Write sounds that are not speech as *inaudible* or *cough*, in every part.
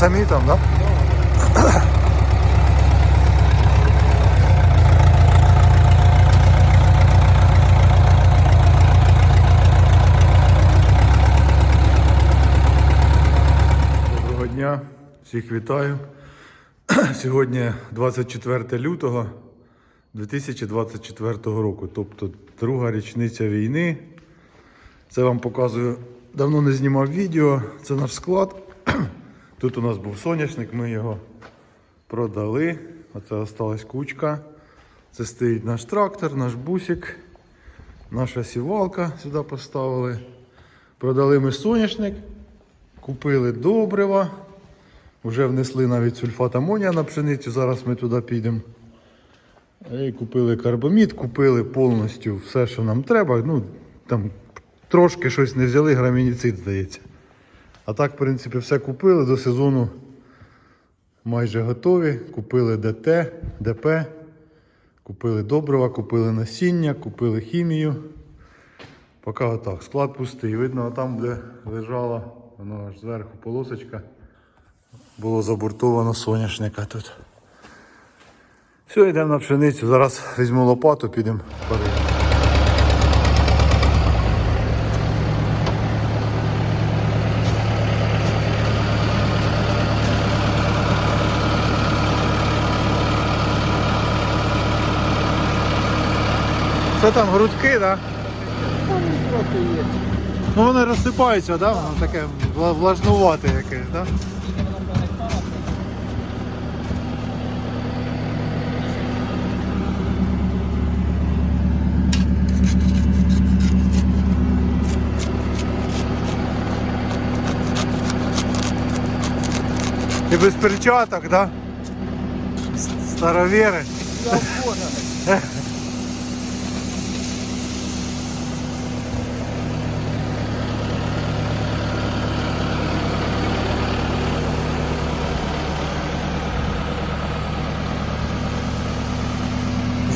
самі там, так? Да? Доброго дня, всіх вітаю. Сьогодні 24 лютого 2024 року, тобто друга річниця війни. Це вам показую, давно не знімав відео. Це наш склад. Тут у нас був соняшник, ми його продали. Оце осталась кучка. Це стоїть наш трактор, наш бусик, наша сівалка сюди поставили. Продали ми соняшник, купили добрива, вже внесли навіть сульфат амонія на пшеницю, зараз ми туди підемо. І купили карбомід, купили повністю все, що нам треба. Ну, там трошки щось не взяли, грамініцид, здається. А так, в принципі, все купили до сезону майже готові. Купили ДТ, ДП, купили добрива, купили насіння, купили хімію. Поки отак. Склад пустий. Видно, там, де лежала, воно аж зверху полосочка. Було забуртовано соняшника тут. Все, йдемо на пшеницю. Зараз візьму лопату, підемо порити. Що там, грудки, так? Да? Ну вони розсипаються, да? Воно таке вла- влажнувате якесь, так? Да? І без перчаток, да? С- Старовіри. *laughs*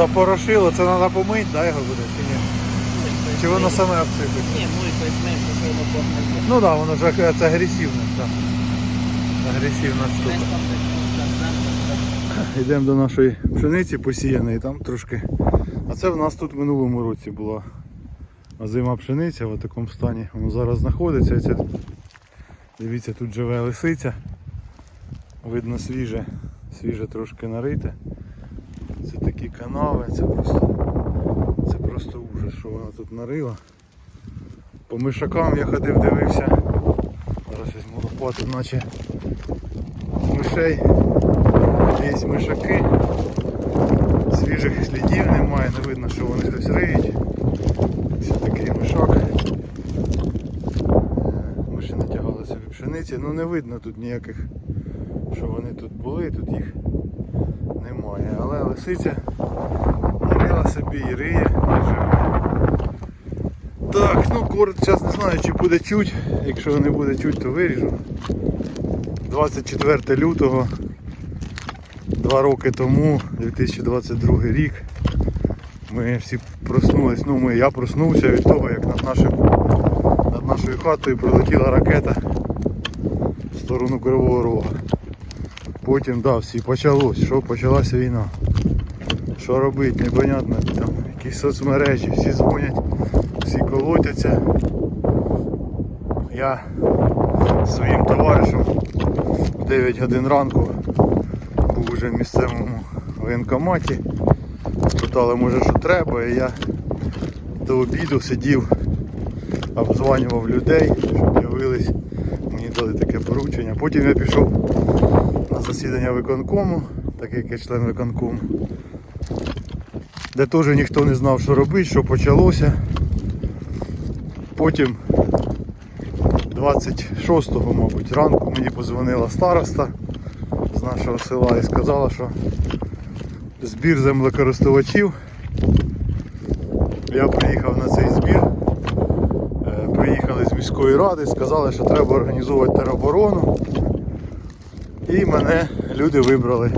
Запорошило, це треба помити, да, його буде чи ні? Чи воно саме обсипить? Ні, мой менше, що воно. Ну так, да, воно ж це агресивне, так. Агресивна штука. Йдемо до нашої пшениці посіяної, там трошки. А це в нас тут в минулому році була зима пшениця в такому стані. Воно зараз знаходиться. І це, дивіться, тут живе лисиця. Видно свіже, свіже трошки нарите. Такі канави, це просто, це просто ужас, що вона тут нарила. По мишакам я ходив, дивився. Зараз візьму лопату, наче мишей. Є мишаки. Свіжих слідів немає, не видно, що вони щось риють. Ось такий мишак. Е, Миші натягали собі пшениці. Ну не видно тут ніяких, що вони тут були, тут їх. Але лисиця нарила собі і риє, і живе. Так, ну корот зараз не знаю, чи буде чуть. Якщо не буде чуть, то виріжу. 24 лютого, два роки тому, 2022 рік, ми всі проснулись. Ну ми, я проснувся від того, як над, нашим, над нашою хатою прилетіла ракета в сторону Кривого Рога. Потім да, всі почалось, що почалася війна. Що робити, непонятно, там якісь соцмережі, всі дзвонять, всі колотяться. Я своїм товаришем в 9 годин ранку був уже в місцевому воєнкоматі. Питали, може, що треба, і я до обіду сидів, обзванював людей, щоб явились, мені дали таке поручення. Потім я пішов засідання виконкому, так як член виконкому, де теж ніхто не знав, що робити, що почалося. Потім 26-го, мабуть, ранку мені позвонила староста з нашого села і сказала, що збір землекористувачів. Я приїхав на цей збір. Е, Приїхали з міської ради, сказали, що треба організовувати тероборону. І мене люди вибрали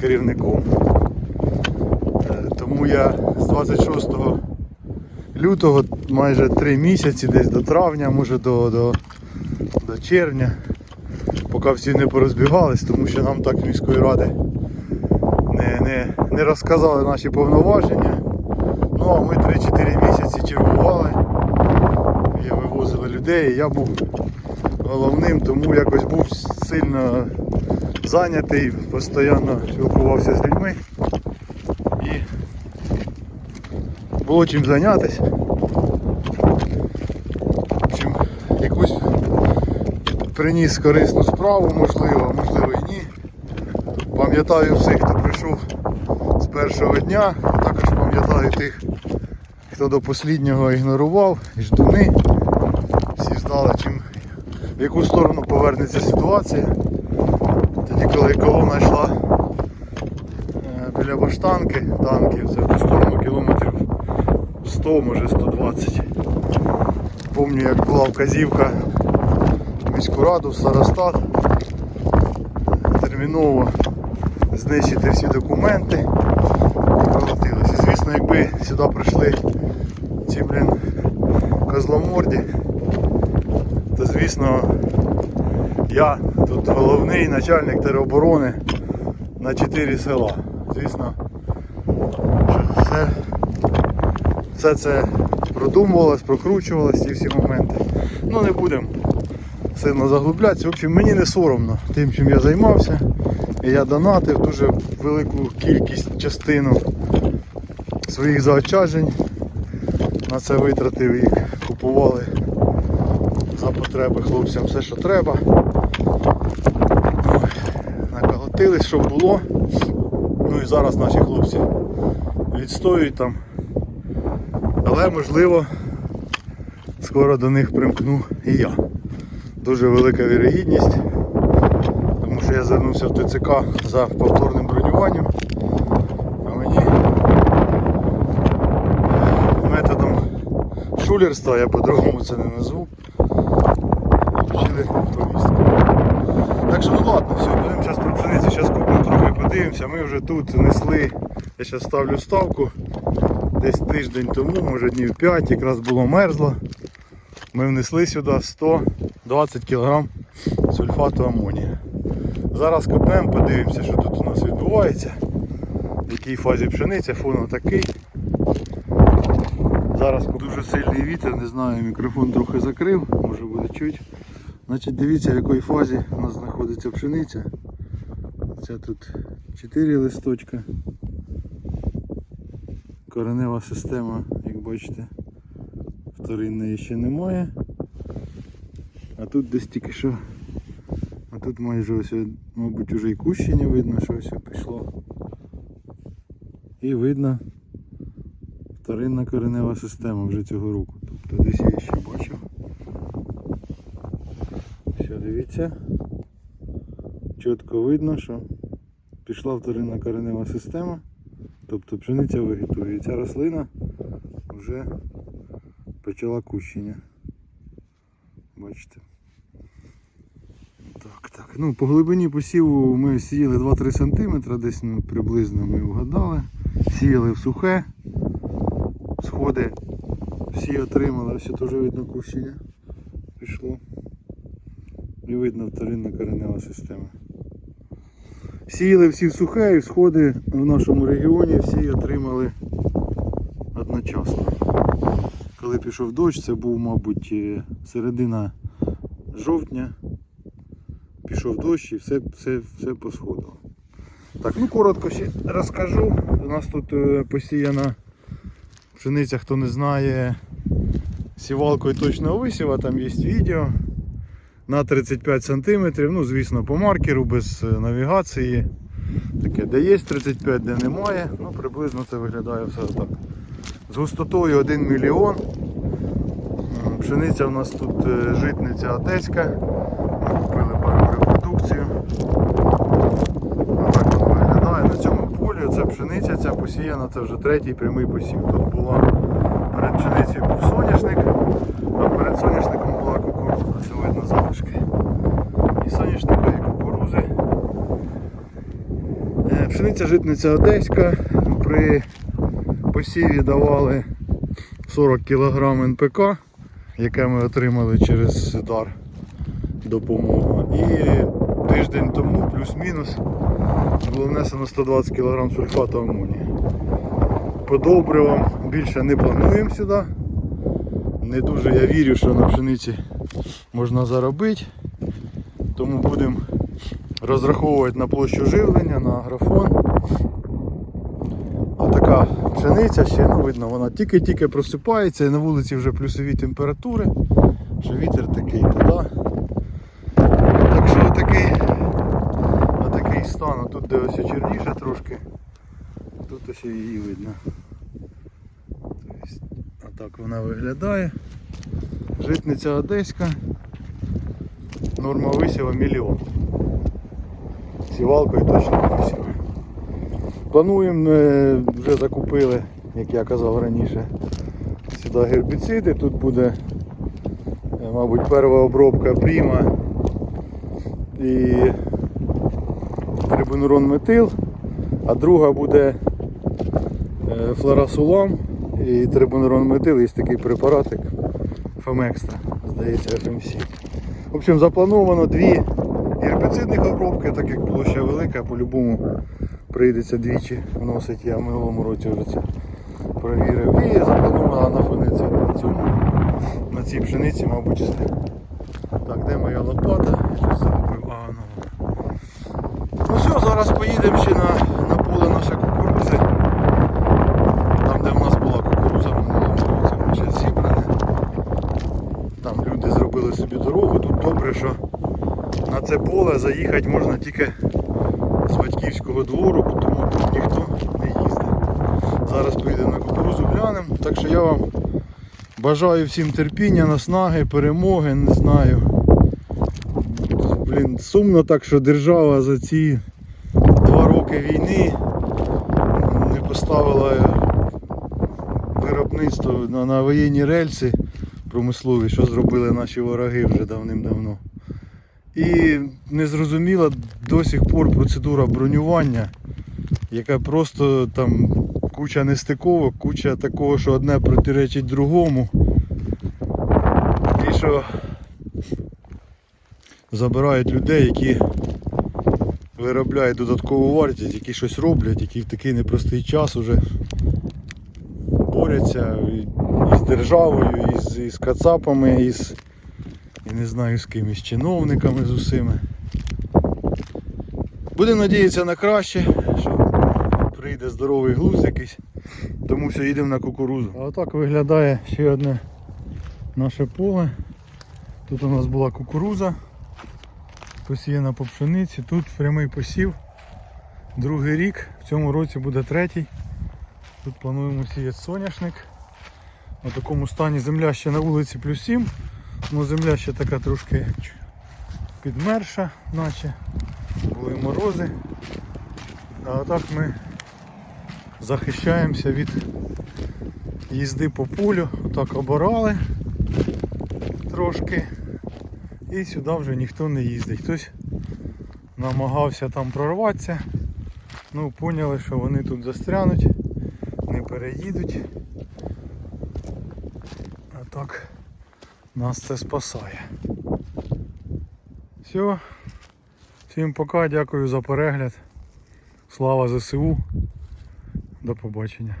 керівником. Е, Тому я з 26 лютого майже три місяці, десь до травня, може до, до, до червня, поки всі не порозбігались, тому що нам так міської ради не, не, не розказали наші повноваження. Ну а ми 3-4 місяці чергували і вивозили людей. Я був головним, тому якось був сильно зайнятий, постійно спілкувався з людьми і було чим зайнятися. В общем, якусь приніс корисну справу, можливо, можливо і ні. Пам'ятаю всіх, хто прийшов з першого дня, також пам'ятаю тих, хто до останнього ігнорував, ждуни. Всі ждали, чим, в яку сторону повернеться ситуація. Тоді, коли колона йшла е, біля баштанки танків, в ту сторону кілометрів 100, може 120. Пам'ятаю, як була вказівка міську раду, в Старостат. Терміново знищити всі документи і пролетілося. Звісно, якби сюди прийшли ці, блін, козломорді, то звісно я тут головний начальник тероборони на 4 села. Звісно, що все, все це продумувалось, прокручувалось ці всі моменти. Ну не будемо сильно заглублятися. В общем, мені не соромно тим, чим я займався. І я донатив дуже велику кількість частину своїх заощаджень. На це витратив і купували за потреби хлопцям все, що треба. Наколотились, що було. Ну і зараз наші хлопці відстоюють там. Але можливо скоро до них примкну і я. Дуже велика вірогідність, тому що я звернувся в ТЦК за повторним бронюванням, а мені методом шулерства, я по-другому це не назву, вручили повістку. Так що ну ладно, все, будемо зараз про зараз купимо трохи подивимося. Ми вже тут несли, я зараз ставлю ставку. Десь тиждень тому, може днів 5, якраз було мерзло. Ми внесли сюди 120 кг сульфату амонія. Зараз копнемо, подивимося, що тут у нас відбувається. В якій фазі пшениця, фон такий. Зараз дуже сильний вітер, не знаю, мікрофон трохи закрив, може буде чуть. Значить, дивіться, в якій фазі у нас знаходиться пшениця. Це тут 4 листочка. Коренева система, як бачите, вторинної ще немає. А тут десь тільки що. А тут майже ось, мабуть, уже і кущення видно, що ось пішло. І видно вторинна коренева система вже цього року. Тобто десь я ще бачив. Все, дивіться. Чітко видно, що пішла вторинна коренева система. Тобто пшениця вегетує. І ця рослина вже почала кущення. Бачите. Так, так. Ну, по глибині посіву ми сіяли 2-3 см, десь ну, приблизно ми вгадали. Сіяли в сухе. Сходи всі отримали, тут вже видно кущення. Пішло. І видно вторинна коренева система. Сіяли всі в сухе і сходи в нашому регіоні всі отримали одночасно. Коли пішов дощ, це був, мабуть, е, середина жовтня. Пішов дощ і все, все, все посходило. Так, ну коротко ще розкажу. У нас тут е, посіяна пшениця, хто не знає, сівалкою точного висіва, там є відео на 35 см. Ну, звісно, по маркеру, без е, навігації. Таке, де є 35, де немає. Ну, приблизно це виглядає все так. З густотою 1 мільйон. Пшениця у нас тут е, житниця одеська. Ми купили репродукцію. Так воно виглядає. На цьому полі це пшениця, ця посіяна, це вже третій прямий посів. Тут була перед пшеницею був соняшник, а перед соняшником була кукурудза. Це видно залишки. І соняшника, і кукурузи. Е, Пшениця житниця одеська. При посіві давали 40 кг НПК, яке ми отримали через дар допомога. І тиждень тому, плюс-мінус, було внесено 120 кг сульфату амонію. По добривам більше не плануємо сюди. Не дуже я вірю, що на пшениці можна заробити. Тому будемо розраховувати на площу живлення, на графон. А така пшениця ще ну, видно, вона тільки-тільки просипається і на вулиці вже плюсові температури, що вітер такий туди. Так що отакий, отакий стан. Тут де ось чорніше трошки, тут ось її видно. Тобто, отак вона виглядає. Житниця Одеська. Норма висіва мільйон. Сівалкою точно висіва. Плануємо, е, вже закупили, як я казав раніше, сюди гербіциди. Тут буде, е, мабуть, перша обробка пріма і трибунурон метил, а друга буде е, флорасулам і трибунурон метил, є такий препаратик Фемекстра, здається, FMC. В общем, заплановано дві гербіцидних обробки, так як площа велика, по-любому прийдеться двічі вносити. Я в минулому році вже це провірив. І заплановано на фуниці на цьому. На цій пшениці, мабуть, все. Так, де моя лопата? Я щось загубив. А, ну. ну все, зараз поїдемо ще на поле наше кукурузи. Там, де в нас була кукуруза в минулому році, вона ще зібрана. Там люди зробили собі дорогу. Тут добре, що на це поле заїхати можна тільки з батьківського двору, тому тут ніхто не їздить. Зараз поїдемо на кукурузу глянемо. Так що я вам бажаю всім терпіння, наснаги, перемоги, не знаю. Блін, сумно так, що держава за ці два роки війни не поставила виробництво на, на воєнні рельси промислові, що зробили наші вороги вже давним-давно. І незрозуміла до сих пор процедура бронювання, яка просто там куча нестиковок, куча такого, що одне протиречить другому. І що забирають людей, які виробляють додаткову вартість, які щось роблять, які в такий непростий час уже борються і, і з державою, і з, кацапами, і і не знаю з ким, з чиновниками з усіми. Будемо надіятися на краще, що прийде здоровий глузд якийсь, тому що їдемо на кукурузу. А отак виглядає ще одне наше поле. Тут у нас була кукуруза, посіяна по пшениці, тут прямий посів. Другий рік, в цьому році буде третій. Тут плануємо сіяти соняшник. На такому стані земля ще на вулиці плюс 7. Ну, земля ще така трошки підмерша, наче були морози. А отак ми захищаємося від їзди по полю. Отак обирали трошки. І сюди вже ніхто не їздить. Хтось намагався там прорватися. Ну, поняли, що вони тут застрянуть, не переїдуть. А так нас це спасає. Все. Всім пока, дякую за перегляд. Слава ЗСУ. До побачення.